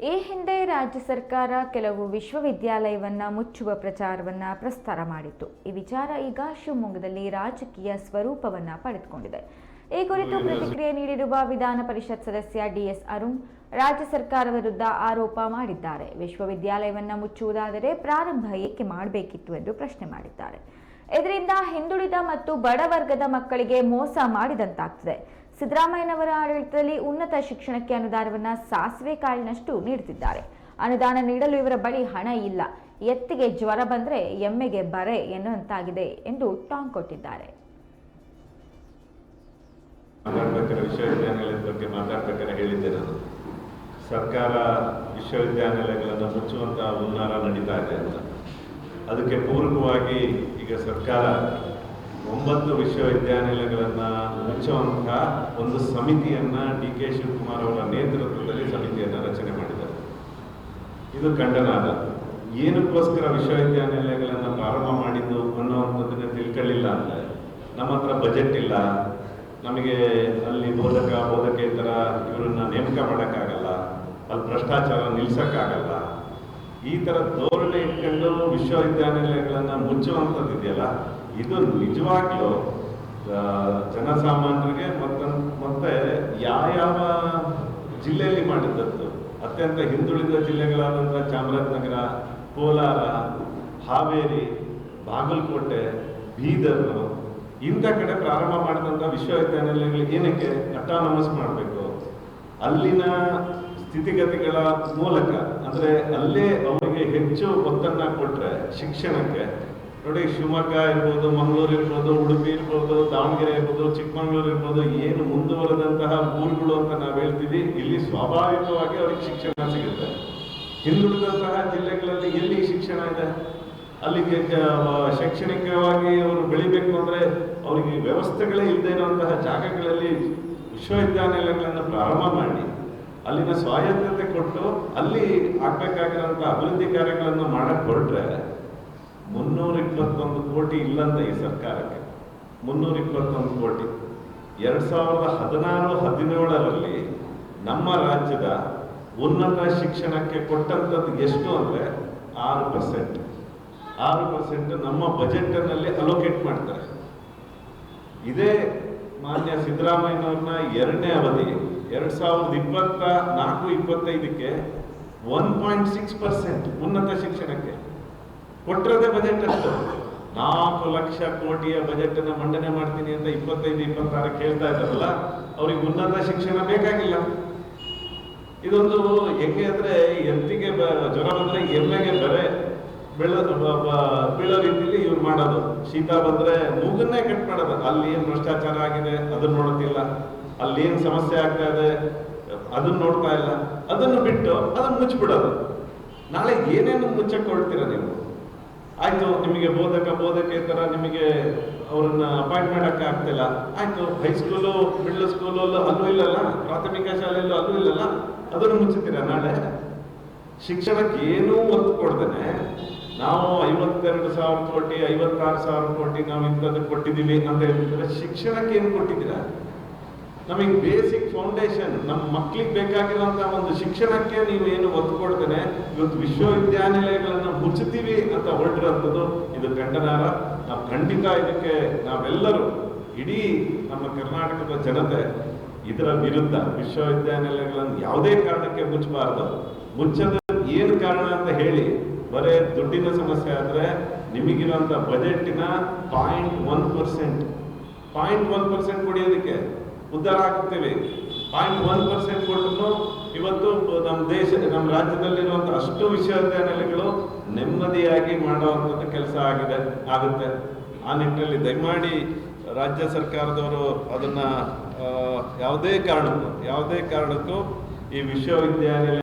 ಈ ಹಿಂದೆ ರಾಜ್ಯ ಸರ್ಕಾರ ಕೆಲವು ವಿಶ್ವವಿದ್ಯಾಲಯವನ್ನು ಮುಚ್ಚುವ ಪ್ರಚಾರವನ್ನ ಪ್ರಸ್ತಾರ ಮಾಡಿತ್ತು. ಈ ವಿಚಾರ ಈಗ ಶಿವಮೊಗ್ಗದಲ್ಲಿ ರಾಜಕೀಯ ಸ್ವರೂಪವನ್ನು ಪಡೆದುಕೊಂಡಿದೆ. ಈ ಕುರಿತು ಪ್ರತಿಕ್ರಿಯೆ ನೀಡಿರುವ ವಿಧಾನ ಪರಿಷತ್ ಸದಸ್ಯ ಡಿಎಸ್ ಅರುಣ್ ರಾಜ್ಯ ಸರ್ಕಾರ ವಿರುದ್ಧ ಆರೋಪ ಮಾಡಿದ್ದಾರೆ. ವಿಶ್ವವಿದ್ಯಾಲಯವನ್ನು ಮುಚ್ಚುವುದಾದರೆ ಪ್ರಾರಂಭ ಏಕೆ ಮಾಡಬೇಕಿತ್ತು ಎಂದು ಪ್ರಶ್ನೆ ಮಾಡಿದ್ದಾರೆ. ಇದರಿಂದ ಹಿಂದುಳಿದ ಮತ್ತು ಬಡವರ್ಗದ ಮಕ್ಕಳಿಗೆ ಮೋಸ ಮಾಡಿದಂತಾಗ್ತದೆ. ಸಿದ್ದರಾಮಯ್ಯನವರ ಆಡಳಿತದಲ್ಲಿ ಉನ್ನತ ಶಿಕ್ಷಣಕ್ಕೆ ಅನುದಾನವನ್ನು ಸಾಸಿವೆ ಕಾಳಿನಷ್ಟು ನೀಡುತ್ತಿದ್ದಾರೆ. ಅನುದಾನ ನೀಡಲು ಇವರ ಬಳಿ ಹಣ ಇಲ್ಲ. ಎತ್ತಿಗೆ ಜ್ವರ ಬಂದರೆ ಎಮ್ಮೆಗೆ ಬರೆ ಎನ್ನುವಂತಾಗಿದೆ ಎಂದು ಟಾಂಗ್ ಕೊಟ್ಟಿದ್ದಾರೆ. ಮಾತಾಡ್ಬೇಕಾದ್ರೆ ವಿಶ್ವವಿದ್ಯಾನಿಲಯದ ಬಗ್ಗೆ ಮಾತಾಡ್ಬೇಕಾದ್ರೆ ಹೇಳಿದ್ದೆ ನಾನು. ಸರ್ಕಾರ ವಿಶ್ವವಿದ್ಯಾನಿಲಯಗಳನ್ನು ಮುಚ್ಚುವಂತಹ ಹುನ್ನಾರ ನಡೀತಾ ಇದೆ ಅಂತ. ಅದಕ್ಕೆ ಪೂರಕವಾಗಿ ಈಗ ಸರ್ಕಾರ ಒಂಬತ್ತು ವಿಶ್ವವಿದ್ಯಾನಿಲಯಗಳನ್ನು ಮುಚ್ಚುವಂತಹ ಒಂದು ಸಮಿತಿಯನ್ನು ಡಿ ಕೆ ಶಿವಕುಮಾರ್ ಅವರ ನೇತೃತ್ವದಲ್ಲಿ ಸಮಿತಿಯನ್ನು ರಚನೆ ಮಾಡಿದ್ದಾರೆ. ಇದು ಖಂಡನಾದ. ಏನಕ್ಕೋಸ್ಕರ ವಿಶ್ವವಿದ್ಯಾನಿಲಯಗಳನ್ನು ಪ್ರಾರಂಭ ಮಾಡಿದ್ದು ಅನ್ನೋವಂಥದ್ದನ್ನು ತಿಳ್ಕೊಳ್ಳಿಲ್ಲ ಅಂದರೆ ನಮ್ಮ ಹತ್ರ ಬಜೆಟ್ ಇಲ್ಲ. ನಮಗೆ ಅಲ್ಲಿ ಬೋಧಕ, ಬೋಧಕೇತರ ಇವರನ್ನ ನೇಮಕ ಮಾಡೋಕ್ಕಾಗಲ್ಲ. ಅಲ್ಲಿ ಭ್ರಷ್ಟಾಚಾರ ನಿಲ್ಸಕ್ಕಾಗಲ್ಲ. ಈ ಥರ ಧೋರಣೆ ಇಟ್ಕೊಂಡು ವಿಶ್ವವಿದ್ಯಾನಿಲಯಗಳನ್ನ ಮುಚ್ಚುವಂಥದ್ದು ಇದೆಯಲ್ಲ, ಇದು ನಿಜವಾಗ್ಲೂ ಜನಸಾಮಾನ್ಯರಿಗೆ ಮತ್ತ, ಮತ್ತೆ ಯಾವ್ಯಾವ ಜಿಲ್ಲೆಯಲ್ಲಿ ಮಾಡಿದ್ದದ್ದು? ಅತ್ಯಂತ ಹಿಂದುಳಿದ ಜಿಲ್ಲೆಗಳಾದಂಥ ಚಾಮರಾಜನಗರ, ಕೋಲಾರ, ಹಾವೇರಿ, ಬಾಗಲಕೋಟೆ, ಬೀದರ್ ಇಂಥ ಕಡೆ ಪ್ರಾರಂಭ ಮಾಡಿದಂಥ ವಿಶ್ವವಿದ್ಯಾನಿಲಯಗಳಿಗೆ ಏನಕ್ಕೆ ಅಟಾನಮಸ್ ಮಾಡಬೇಕು? ಅಲ್ಲಿನ ಸ್ಥಿತಿಗತಿಗಳ ಮೂಲಕ, ಅಂದರೆ ಅಲ್ಲೇ ಅವರಿಗೆ ಹೆಚ್ಚು ಒತ್ತನ್ನ ಕೊಟ್ಟರೆ ಶಿಕ್ಷಣಕ್ಕೆ, ನೋಡಿ ಶಿವಮೊಗ್ಗ ಇರ್ಬೋದು, ಮಂಗಳೂರು ಇರ್ಬೋದು, ಉಡುಪಿ ಇರ್ಬೋದು, ದಾವಣಗೆರೆ ಇರ್ಬೋದು, ಚಿಕ್ಕಮಗಳೂರು ಇರ್ಬೋದು, ಏನು ಮುಂದುವರೆದಂತಹ ಊರುಗಳು ಅಂತ ನಾವು ಹೇಳ್ತೀವಿ ಇಲ್ಲಿ ಸ್ವಾಭಾವಿಕವಾಗಿ ಅವ್ರಿಗೆ ಶಿಕ್ಷಣ ಸಿಗುತ್ತೆ. ಹಿಂದುಳಿದಂತಹ ಜಿಲ್ಲೆಗಳಲ್ಲಿ ಎಲ್ಲಿ ಶಿಕ್ಷಣ ಇದೆ? ಅಲ್ಲಿಗೆ ಶೈಕ್ಷಣಿಕವಾಗಿ ಅವರು ಬೆಳಿಬೇಕು ಅಂದ್ರೆ ಅವರಿಗೆ ವ್ಯವಸ್ಥೆಗಳೇ ಇಲ್ಲದೆ ಇರುವಂತಹ ಜಾಗಗಳಲ್ಲಿ ವಿಶ್ವವಿದ್ಯಾನಿಲಯಗಳನ್ನು ಪ್ರಾರಂಭ ಮಾಡಿ. ಅಲ್ಲಿನ ಸ್ವಾಯತ್ತತೆ ಕೊಟ್ಟು ಅಲ್ಲಿ ಆಗ್ಬೇಕಾಗಿರುವಂತಹ ಅಭಿವೃದ್ಧಿ ಕಾರ್ಯಗಳನ್ನು ಮಾಡಕ್ ಹೊರಟ್ರೆ ಮುನ್ನೂರ ಇಪ್ಪತ್ತೊಂದು ಕೋಟಿ ಇಲ್ಲಂತ ಈ ಸರ್ಕಾರಕ್ಕೆ. ಮುನ್ನೂರ ಇಪ್ಪತ್ತೊಂದು ಕೋಟಿ. ಎರಡ್ ಸಾವಿರದ ಹದಿನಾರು, ಹದಿನೇಳರಲ್ಲಿ ನಮ್ಮ ರಾಜ್ಯದ ಉನ್ನತ ಶಿಕ್ಷಣಕ್ಕೆ ಕೊಟ್ಟಂಥದ್ದು ಎಷ್ಟು ಅಂದ್ರೆ ಆರು ಪರ್ಸೆಂಟ್ ಆರು ಪರ್ಸೆಂಟ್ ನಮ್ಮ ಬಜೆಟ್ನಲ್ಲಿ ಅಲೋಕೇಟ್ ಮಾಡ್ತಾರೆ. ಇದೇ ಮಾನ್ಯ ಸಿದ್ದರಾಮಯ್ಯನವ್ರನ್ನ ಎರಡನೇ ಅವಧಿ ಎರಡ್ ಸಾವಿರದ ಇಪ್ಪತ್ತ ನಾಲ್ಕು, ಇಪ್ಪತ್ತೈದಕ್ಕೆ ಒನ್ ಪಾಯಿಂಟ್ ಸಿಕ್ಸ್ ಪರ್ಸೆಂಟ್ ಉನ್ನತ ಶಿಕ್ಷಣಕ್ಕೆ ಕೊಟ್ಟರದೇ ಬಜೆಟ್ ಅಷ್ಟು. ನಾಲ್ಕು ಲಕ್ಷ ಕೋಟಿಯ ಬಜೆಟ್ ಅನ್ನ ಮಂಡನೆ ಮಾಡ್ತೀನಿ ಅಂತ ಇಪ್ಪತ್ತೈದು ಇಪ್ಪತ್ತಾರಕ್ಕೆ ಹೇಳ್ತಾ ಇದ್ದಾರಲ್ಲ, ಅವ್ರಿಗೆ ಉನ್ನತ ಶಿಕ್ಷಣ ಬೇಕಾಗಿಲ್ಲ. ಇದೊಂದು ಹೆಂಗೆ ಅಂದ್ರೆ ಎತ್ತಿಗೆ ಜ್ವರ ಬಂದ್ರೆ ಎಮ್ಮೆಗೆ ಬರೆ. ಬೆಳ ಬ- ಬ- ಬೀಳೋ ರೀತಿಯಲ್ಲಿ ಇವ್ರು ಮಾಡೋದು. ಶೀತ ಬಂದ್ರೆ ಮೂಗನ್ನೇ ಕಟ್ ಮಾಡೋದು. ಅಲ್ಲಿ ಏನ್ ಭ್ರಷ್ಟಾಚಾರ ಆಗಿದೆ, ಅದನ್ನ ನೋಡೋದಿಲ್ಲ. ಅಲ್ಲಿ ಏನ್ ಸಮಸ್ಯೆ ಆಗ್ತಾ ಇದೆ, ಅದನ್ನ ನೋಡ್ತಾ ಇಲ್ಲ. ಅದನ್ನು ಬಿಟ್ಟು ಅದನ್ನ ಮುಚ್ಚಿಬಿಡೋದು ನಾಳೆ ಏನೇನು ಮುಚ್ಚಕ್ಕೆ ಹೊರಡ್ತೀರಾ ನೀವು? ಆಯ್ತು, ನಿಮಗೆ ಬೋಧಕ, ಬೋಧಕೇತರ ನಿಮಗೆ ಅವ್ರನ್ನ ಅಪಾಯಿಂಟ್ ಮಾಡಕ್ಕೆ ಆಗ್ತಿಲ್ಲ. ಆಯ್ತು ಹೈಸ್ಕೂಲು ಮಿಡ್ಲ್ ಸ್ಕೂಲು ಅಲ್ಲೂ ಇಲ್ಲಲ್ಲ, ಪ್ರಾಥಮಿಕ ಶಾಲೆಯಲ್ಲೂ ಅಲ್ಲೂ ಇಲ್ಲಲ್ಲ, ಅದನ್ನು ಮುಚ್ಚುತ್ತೀರಾ ನಾಳೆ? ಶಿಕ್ಷಣಕ್ಕೆ ಏನೂ ಒತ್ತು ಕೊಡ್ದೇನೆ ನಾವು ಐವತ್ತೆರಡು ಸಾವಿರ ಕೋಟಿ, ಐವತ್ತಾರು ಸಾವಿರ ಕೋಟಿ ನಾವು ಇಂಥದ್ದು ಕೊಟ್ಟಿದ್ದೀವಿ ಅಂತ ಹೇಳ್ತಿದ್ರೆ ಶಿಕ್ಷಣಕ್ಕೆ ಏನು ಕೊಟ್ಟಿದ್ದೀರಾ? ನಮಗೆ ಬೇಸಿಕ್ ಫೌಂಡೇಶನ್ ನಮ್ಮ ಮಕ್ಕಳಿಗೆ ಬೇಕಾಗಿರುವಂತಹ ಒಂದು ಶಿಕ್ಷಣಕ್ಕೆ ನೀವು ಏನು ಒತ್ತು ಕೊಡ್ತೇನೆ ಇವತ್ತು ವಿಶ್ವವಿದ್ಯಾನಿಲಯಗಳನ್ನು ಮುಚ್ಚುತ್ತೀವಿ ಅಂತ ಹೊರಟಿರೋಂಥದ್ದು ಇದು ಖಂಡನಾರ ನಾವು ಖಂಡಿತ ಇದಕ್ಕೆ ನಾವೆಲ್ಲರೂ ಇಡೀ ನಮ್ಮ ಕರ್ನಾಟಕದ ಜನತೆ ಇದರ ವಿರುದ್ಧ ವಿಶ್ವವಿದ್ಯಾನಿಲಯಗಳನ್ನು ಯಾವುದೇ ಕಾರಣಕ್ಕೆ ಮುಚ್ಚಬಾರದು. ಮುಚ್ಚದ ಏನು ಕಾರಣ ಅಂತ ಹೇಳಿ ಬರೇ ದುಡ್ಡಿನ ಸಮಸ್ಯೆ ಆದರೆ ನಿಮಗಿರುವಂಥ ಬಜೆಟಿನ point one percent point one percent ಕೊಡಿಯೋದಕ್ಕೆ ಉದ್ಧಾರ ಹಾಕ್ತೀವಿ ಪಾಯಿಂಟ್ ಒನ್ ಪರ್ಸೆಂಟ್ ಕೊಟ್ಟರು ಇವತ್ತು ನಮ್ಮ ದೇಶ, ನಮ್ಮ ರಾಜ್ಯದಲ್ಲಿರುವಂಥ ಅಷ್ಟು ವಿಶ್ವವಿದ್ಯಾನಿಲಯಗಳು ನೆಮ್ಮದಿಯಾಗಿ ಮಾಡುವಂಥದ್ದು ಕೆಲಸ ಆಗಿದೆ, ಆಗುತ್ತೆ. ಆ ನಿಟ್ಟಿನಲ್ಲಿ ದಯಮಾಡಿ ರಾಜ್ಯ ಸರ್ಕಾರದವರು ಅದನ್ನು ಯಾವುದೇ ಕಾರಣಕ್ಕೂ ಯಾವುದೇ ಕಾರಣಕ್ಕೂ ಈ ವಿಶ್ವವಿದ್ಯಾನಿಲಯ